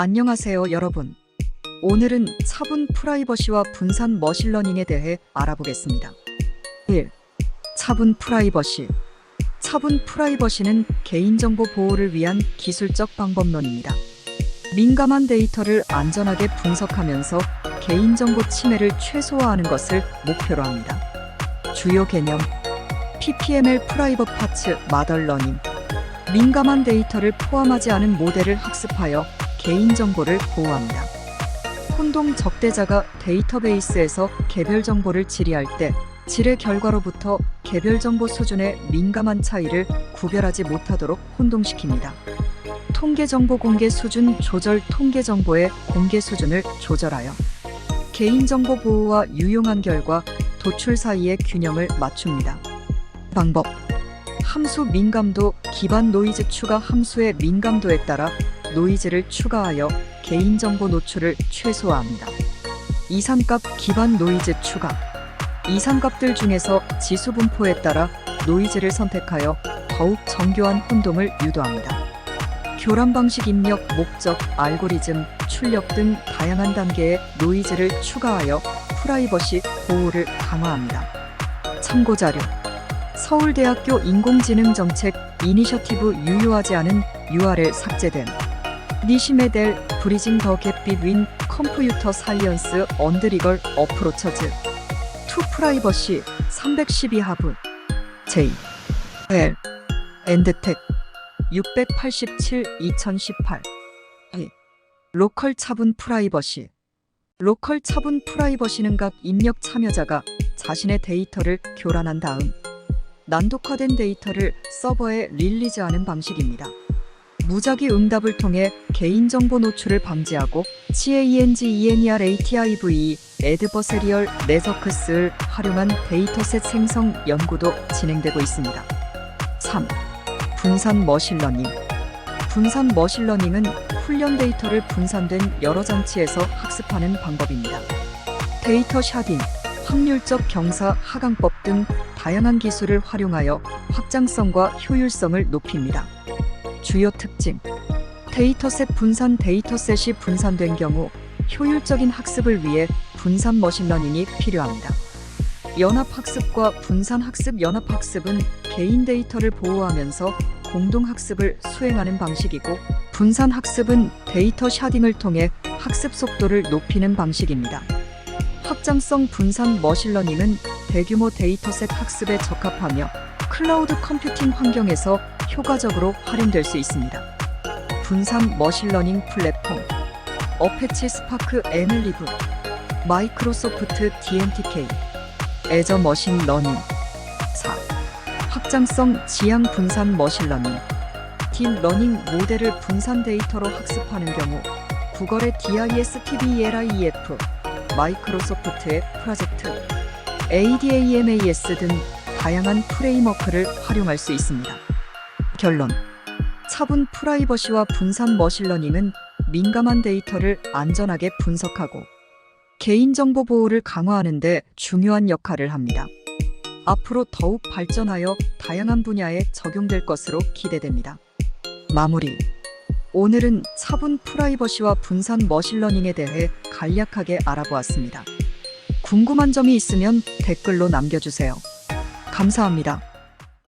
안녕하세요, 여러분. 오늘은 차분 프라이버시와 분산 머신러닝에 대해 알아보겠습니다. 1. 차분 프라이버시. 차분 프라이버시는 개인정보 보호를 위한 기술적 방법론입니다. 민감한 데이터를 안전하게 분석하면서 개인정보 침해를 최소화하는 것을 목표로 합니다. 주요 개념 PPML 프라이버 파츠 마덜 러닝 민감한 데이터를 포함하지 않은 모델을 학습하여 개인정보를 보호합니다. 혼동 적대자가 데이터베이스에서 개별 정보를 질의할 때 질의 결과로부터 개별 정보 수준의 민감한 차이를 구별하지 못하도록 혼동시킵니다. 통계 정보 공개 수준 조절 통계 정보의 공개 수준을 조절하여 개인정보 보호와 유용한 결과 도출 사이의 균형을 맞춥니다. 방법 함수 민감도 기반 노이즈 추가 함수의 민감도에 따라 노이즈를 추가하여 개인정보 노출을 최소화합니다. 이산값 기반 노이즈 추가 이산값들 중에서 지수 분포에 따라 노이즈를 선택하여 더욱 정교한 혼동을 유도합니다. 교란 방식 입력, 목적, 알고리즘, 출력 등 다양한 단계의 노이즈를 추가하여 프라이버시 보호를 강화합니다. 참고 자료 서울대학교 인공지능정책 이니셔티브 유효하지 않은 URL 삭제된 니시메델 브리징 더갭 비트윈 컴퓨터 사이언스 언드리걸 어프로처즈. 투 프라이버시 312 하브 J L 엔드텍. 687 2018 이. 로컬 차분 프라이버시. 로컬 차분 프라이버시는 각 입력 참여자가 자신의 데이터를 교란한 다음 난독화된 데이터를 서버에 릴리즈하는 방식입니다. 무작위 응답을 통해 개인정보 노출을 방지하고 CANGENERATIVE 애드버세리얼 네서크스를 활용한 데이터셋 생성 연구도 진행되고 있습니다. 3. 분산 머신러닝 분산 머신러닝은 훈련 데이터를 분산된 여러 장치에서 학습하는 방법입니다. 데이터 샤딩, 확률적 경사 하강법 등 다양한 기술을 활용하여 확장성과 효율성을 높입니다. 주요 특징 데이터셋 분산 데이터셋이 분산된 경우 효율적인 학습을 위해 분산 머신러닝이 필요합니다. 연합학습과 분산학습 연합학습은 개인 데이터를 보호하면서 공동학습을 수행하는 방식이고 분산학습은 데이터 샤딩을 통해 학습 속도를 높이는 방식입니다. 확장성 분산 머신러닝은 대규모 데이터셋 학습에 적합하며 클라우드 컴퓨팅 환경에서 효과적으로 활용될 수 있습니다. 분산 머신러닝 플랫폼 어패치 스파크 애널리브 마이크로소프트 DMTK 애저 머신 러닝 4. 확장성 지향 분산 머신 러닝 딥 러닝 모델을 분산 데이터로 학습하는 경우 구글의 DISTBELIEF 마이크로소프트의 프로젝트 ADAMAS 등 다양한 프레임워크를 활용할 수 있습니다. 결론 차분 프라이버시와 분산 머신러닝은 민감한 데이터를 안전하게 분석하고 개인정보 보호를 강화하는 데 중요한 역할을 합니다. 앞으로 더욱 발전하여 다양한 분야에 적용될 것으로 기대됩니다. 마무리. 오늘은 차분 프라이버시와 분산 머신러닝에 대해 간략하게 알아보았습니다. 궁금한 점이 있으면 댓글로 남겨주세요. 감사합니다.